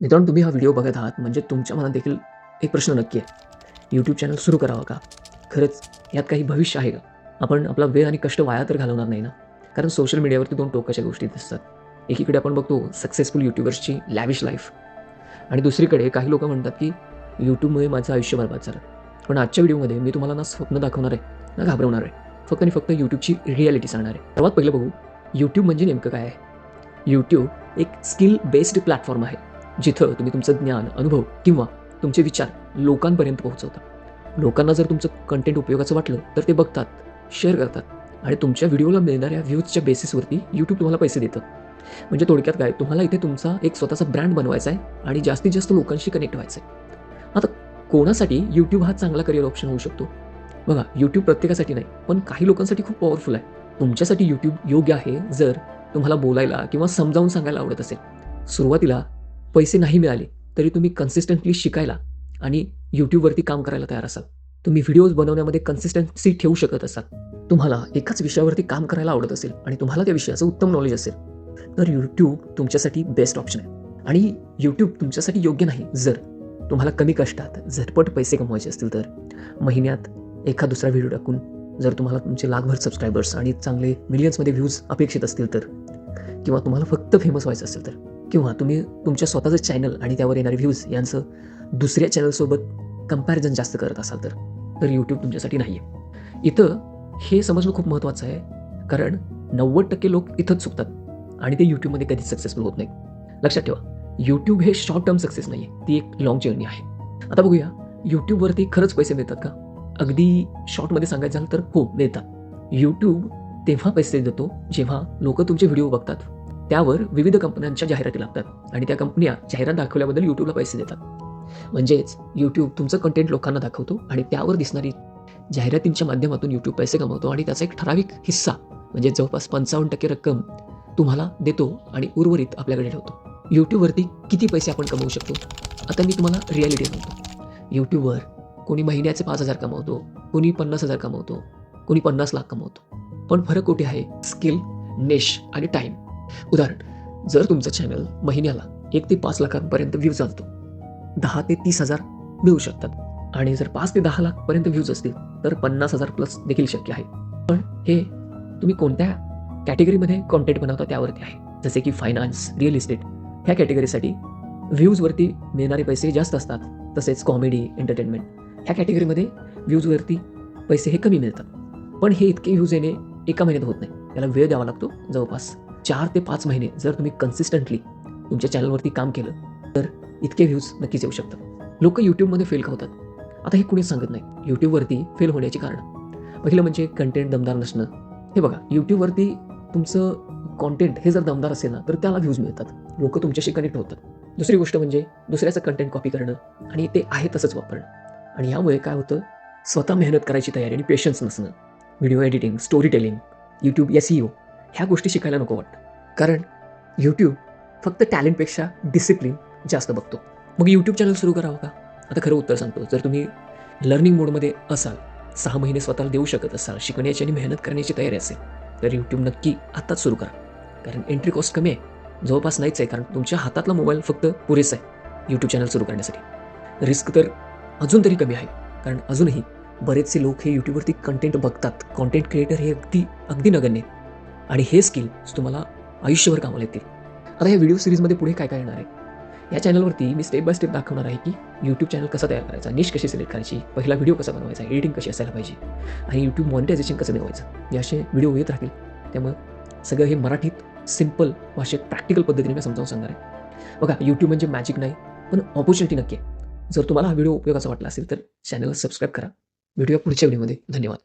मित्रांनो तुम्ही हा व्हिडिओ बघत आहात म्हणजे तुमच्या मनात देखील एक प्रश्न नक्की आहे. यूट्यूब चॅनल सुरू करावं का? खरंच यात काही भविष्य आहे का? आपण आपला वेळ आणि कष्ट वाया तर घालवणार नाही ना? कारण सोशल मीडियावरती दोन टोकाच्या गोष्टी दिसतात. एकीकडे आपण बघतो सक्सेसफुल यूट्यूबर्सची लॅविश लाईफ आणि दुसरीकडे काही लोक म्हणतात की यूट्यूबमुळे माझं आयुष्य बरबाद झालं. पण आजच्या व्हिडिओमध्ये मी तुम्हाला ना स्वप्न दाखवणार आहे ना घाबरवणार आहे. फक्त आणि फक्त यूट्यूबची रियालिटी सांगणार आहे. सर्वात पहिलं बघू यूट्यूब म्हणजे नेमकं काय आहे? यूट्यूब एक स्किल बेस्ड प्लॅटफॉर्म आहे. जिथं तुम्ही तुमचं ज्ञान अनुभव किंवा तुमचे विचार लोकांपर्यंत पोहोचवता. लोकांना जर तुमचं कंटेंट उपयोगाचं वाटलं तर ते बघतात शेअर करतात आणि तुमच्या व्हिडिओला मिळणाऱ्या व्ह्यूजच्या बेसिसवरती यूट्यूब तुम्हाला पैसे देतं. म्हणजे थोडक्यात काय तुम्हाला इथे तुमचा एक स्वतःचा ब्रँड बनवायचा आहे आणि जास्तीत जास्त लोकांशी कनेक्ट व्हायचं आहे आता कोणासाठी यूट्यूब हा चांगला करिअर ऑप्शन होऊ शकतो? बघा यूट्यूब प्रत्येकासाठी नाही पण काही लोकांसाठी खूप पॉवरफुल आहे. तुमच्यासाठी यूट्यूब योग्य आहे जर तुम्हाला बोलायला किंवा समजावून सांगायला आवडत असेल. सुरुवातीला पैसे नाही मिळाले तरी तुम्ही कन्सिस्टंटली शिकायला आणि यूट्यूबवरती काम करायला तयार असाल. तुम्ही व्हिडिओज बनवण्यामध्ये कन्सिस्टन्सी ठेवू शकत असाल. तुम्हाला एकाच विषयावरती काम करायला आवडत असेल आणि तुम्हाला त्या विषयाचं उत्तम नॉलेज असेल तर यूट्यूब तुमच्यासाठी बेस्ट ऑप्शन आहे. आणि यूट्यूब तुमच्यासाठी योग्य नाही जर तुम्हाला कमी कष्टात झटपट पैसे कमवायचे असतील तर महिन्यात एखाद दुसरा व्हिडिओ टाकून जर तुम्हाला तुमचे लाखभर सबस्क्रायबर्स आणि चांगले मिलियन्समध्ये व्ह्यूज अपेक्षित असतील तर किंवा तुम्हाला फक्त फेमस व्हायचं असेल तर किंवा तुम्ही तुमच्या स्वतःचं चॅनल आणि त्यावर येणारे व्ह्यूज यांचं दुसऱ्या चॅनलसोबत कंपॅरिझन जास्त करत असाल तर तर यूट्यूब तुमच्यासाठी नाही आहे इथं हे समजणं खूप महत्त्वाचं आहे कारण नव्वद टक्के लोक इथंच चुकतात आणि ते यूट्यूबमध्ये कधीच सक्सेसफुल होत नाहीत. लक्षात ठेवा यूट्यूब हे शॉर्ट टर्म सक्सेस नाही आहे ती एक लाँग जर्नी आहे. आता बघूया यूट्यूबवरती खरंच पैसे मिळतात का? अगदी शॉर्टमध्ये सांगायचं झालं तर हो मिळतात. यूट्यूब तेव्हा पैसे देतो जेव्हा लोक तुमचे व्हिडिओ बघतात. त्यावर विविध कंपन्यांच्या जाहिराती लागतात आणि त्या कंपन्या जाहिरात दाखवल्याबद्दल यूट्यूबला पैसे देतात. म्हणजेच यूट्यूब तुमचं कंटेंट लोकांना दाखवतो आणि त्यावर दिसणारी जाहिरातींच्या माध्यमातून यूट्यूब पैसे कमवतो आणि त्याचा एक ठराविक हिस्सा म्हणजे जवळपास पंचावन्न टक्के रक्कम तुम्हाला देतो आणि उर्वरित आपल्याकडे ठेवतो. यूट्यूबवरती किती पैसे आपण कमवू शकतो? आता मी तुम्हाला रियालिटी सांगतो. यूट्यूबवर कोणी महिन्याचे पाच हजार कमवतो कोणी पन्नास हजार कमवतो कोणी पन्नास लाख कमवतो. पण फरक कुठे आहे? स्किल नेश आणि टाईम उदाहरण जर तुमचं चॅनल महिन्याला एक ते पाच लाखांपर्यंत व्ह्यूज चालतो दहा ते तीस हजार मिळू शकतात. आणि जर पाच ते दहा लाखपर्यंत व्ह्यूज असतील तर पन्नास हजार प्लस देखील शक्य आहे. पण हे तुम्ही कोणत्या कॅटेगरीमध्ये कॉन्टेंट बनवता त्यावरती आहे? जसे की फायनान्स रिअल इस्टेट ह्या कॅटेगरीसाठी व्ह्यूजवरती मिळणारे पैसे जास्त असतात तसेच कॉमेडी एंटरटेनमेंट ह्या कॅटेगरीमध्ये व्ह्यूजवरती पैसे हे कमी मिळतात. पण हे इतके व्ह्यूज येणे एका महिन्यात होत नाही. त्याला वेळ द्यावा लागतो जवळपास चार ते पाच महिने जर तुम्ही कन्सिस्टंटली तुमच्या चॅनलवरती काम केलं तर इतके व्ह्यूज नक्कीच येऊ शकतात. लोक यूट्यूबमध्ये फेल का होतात? आता हे कुणीच सांगत नाही. यूट्यूबवरती फेल होण्याची कारण. पहिलं म्हणजे कंटेंट दमदार नसणं. हे बघा यूट्यूबवरती तुमचं कॉन्टेंट हे जर दमदार असेल ना तर त्याला व्ह्यूज मिळतात. लोक तुमच्याशी कनेक्ट होतात. दुसरी गोष्ट म्हणजे दुसऱ्याचं कंटेंट कॉपी करणं आणि ते आहे तसंच वापरणं. आणि यामुळे काय होतं? स्वतः मेहनत करायची तयारी आणि पेशन्स नसणं. Video editing story telling YouTube S E O ह्या गोष्टी शिकायला नको वाटतं. कारण यूट्यूब फक्त टॅलेंटपेक्षा डिसिप्लिन जास्त बघतो. मग यूट्यूब चॅनल सुरू करावं का? आता खरं उत्तर सांगतो. जर तुम्ही लर्निंग मोडमध्ये असाल सहा महिने स्वतःला देऊ शकत असाल शिकण्याची आणि मेहनत करण्याची तयारी असेल तर यूट्यूब नक्की आत्ताच सुरू करा. कारण एंट्री कॉस्ट कमी आहे. जवळपास नाहीच आहे कारण तुमच्या हातातला मोबाईल फक्त पुरेसा आहे यूट्यूब चॅनल सुरू करण्यासाठी. रिस्क तर अजून तरी कमी आहे. कारण अजूनही बरेचसे लोक हे यूट्यूबवरती कंटेंट बघतात. कॉन्टेंट क्रिएटर हे अगदी अगदी नगण्य. आणि हे स्किल्स तुम्हाला आयुष्यभर कामाला येतील. आता या व्हिडिओ सिरीजमध्ये पुढे काय काय येणार आहे? या चॅनलवरती मी स्टेप बाय स्टेप दाखवणार आहे की यूट्यूब चॅनल कसा तयार करायचा निश कशी सिलेक्ट करायची पहिला व्हिडिओ कसा बनवायचा एडिटिंग कशी असायला पाहिजे आणि यूट्यूब मॉनिटायझेशन कसं मिळवायचं हे असे व्हिडिओ येत राहतील. त्यामुळे सगळं हे मराठीत सिंपल भाषेत प्रॅक्टिकल पद्धतीने मी समजावून सांगणार आहे. बघा यूट्यूब म्हणजे मॅजिक नाही पण ऑपॉर्च्युनिटी नक्की आहे. जर तुम्हाला हा व्हिडिओ उपयोगाचा वाटला असेल तर चॅनलला सबस्क्राईब करा. व्हिडिओ पुढच्या व्हिडिओमध्ये धन्यवाद.